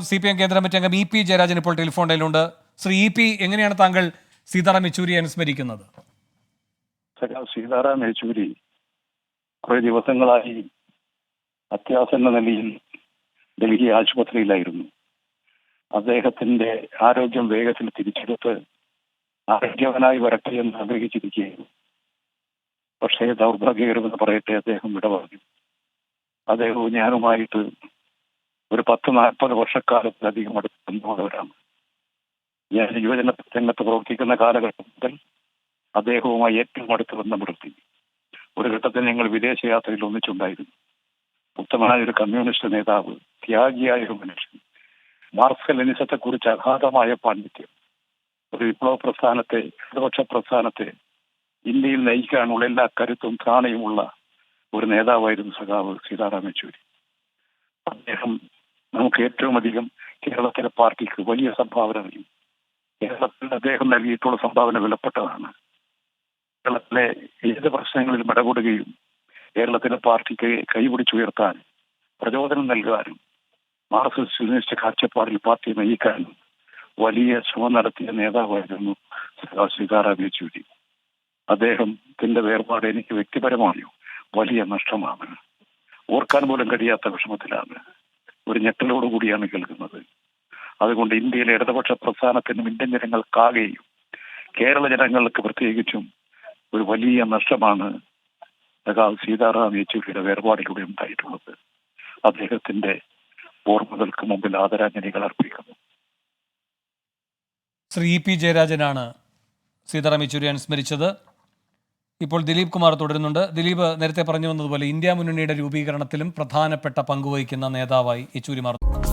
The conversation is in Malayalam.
സി പി എം കേന്ദ്ര കമ്മിറ്റി അംഗം ഇ പി ജയരാജൻ ഇപ്പോൾ ടെലിഫോൺ ശ്രീ ഇ പി എങ്ങനെയാണ് താങ്കൾ സീതാറാം യെച്ചൂരിയെ അനുസ്മരിക്കുന്നത്? സീതാറാം യെച്ചൂരി കുറെ ദിവസങ്ങളായി അത്യാസന്ന നിലയിൽ ഡൽഹി ആശുപത്രിയിലായിരുന്നു. അദ്ദേഹത്തിന്റെ ആരോഗ്യം വേഗത്തിൽ തിരിച്ചെടുത്ത് ആരോഗ്യവനായി വരട്ടെ എന്ന് ആഗ്രഹിച്ചിരിക്കുകയായിരുന്നു. പക്ഷേ ദൗർഭാഗ്യകരമെന്ന് പറയട്ടെ അദ്ദേഹം വിട പറഞ്ഞു. അദ്ദേഹവും ഞാനുമായിട്ട് ഒരു പത്ത് നാൽപ്പത് വർഷക്കാലത്തിലധികം അടുത്ത് ബന്ധമുള്ളവരാണ് ഞാൻ യുവജന രംഗത്ത് പ്രവർത്തിക്കുന്ന കാലഘട്ടം മുതൽ അദ്ദേഹവുമായി ഏറ്റവും അടുത്ത് ബന്ധപ്പെടുത്തി ഒരു ഘട്ടത്തിൽ ഞങ്ങൾ വിദേശയാത്രയിൽ ഒന്നിച്ചുണ്ടായിരുന്നു. ഉത്തമനായ ഒരു കമ്മ്യൂണിസ്റ്റ് നേതാവ് ത്യാഗിയായ ഒരു മനുഷ്യൻ മാർക്സ് കുറിച്ച് അഗാധമായ പാണ്ഡിത്യം ഒരു വിപ്ലവ പ്രസ്ഥാനത്തെ ഇടതുപക്ഷ പ്രസ്ഥാനത്തെ ഇന്ത്യയിൽ നയിക്കാനുള്ള എല്ലാ കരുത്തും ത്രാണയുമുള്ള ഒരു നേതാവായിരുന്നു സഖാവ് സീതാറാം യെച്ചൂരി. അദ്ദേഹം നമുക്ക് ഏറ്റവും അധികം കേരളത്തിലെ പാർട്ടിക്ക് വലിയ സംഭാവന നൽകി കേരളത്തിൽ അദ്ദേഹം നൽകിയിട്ടുള്ള സംഭാവന വിലപ്പെട്ടതാണ്. കേരളത്തിലെ ഏത് പ്രശ്നങ്ങളിൽ ഇടപെടുകയും കേരളത്തിലെ പാർട്ടിക്ക് കൈപിടിച്ചുയർത്താൻ പ്രചോദനം നൽകാനും മാർക്സിസ്റ്റ് ലെനിനിസ്റ്റ് കാഴ്ചപ്പാടിൽ പാർട്ടി നയിക്കാനും വലിയ ശ്രമം നടത്തിയ നേതാവായിരുന്നു സീതാറാം യെച്ചൂരി. അദ്ദേഹത്തിന്റെ വേർപാട് എനിക്ക് വ്യക്തിപരമായോ വലിയ നഷ്ടമാണ്. ഓർക്കാൻ പോലും കഴിയാത്ത വിഷമത്തിലാണ് ഒരു ഞെട്ടലോട് കൂടിയാണ് കേൾക്കുന്നത്. അതുകൊണ്ട് ഇന്ത്യയിലെ ഇടതുപക്ഷ പ്രസ്ഥാനത്തിനും ഇന്ത്യൻ ജനങ്ങൾക്കാകെയും കേരള ജനങ്ങൾക്ക് പ്രത്യേകിച്ചും ഒരു വലിയ നഷ്ടമാണ് സഖാവ് സീതാറാം യെച്ചൂരിയുടെ വേർപാടിലൂടെ ഉണ്ടായിട്ടുള്ളത്. അദ്ദേഹത്തിന്റെ ഓർമ്മകൾക്ക് മുമ്പിൽ ആദരാഞ്ജലികൾ അർപ്പിക്കുന്നു. ശ്രീ ഇ പി ജയരാജനാണ് സീതാറാം യെച്ചൂരി അനുസ്മരിച്ചത്. ഇപ്പോൾ ദിലീപ് കുമാർ തുടരുന്നുണ്ട്. ദിലീപ് നേരത്തെ പറഞ്ഞു വന്നതുപോലെ ഇന്ത്യ മുന്നണിയുടെ രൂപീകരണത്തിലും പ്രധാനപ്പെട്ട പങ്കുവഹിക്കുന്ന നേതാവായി യെച്ചൂരി മാറുന്നു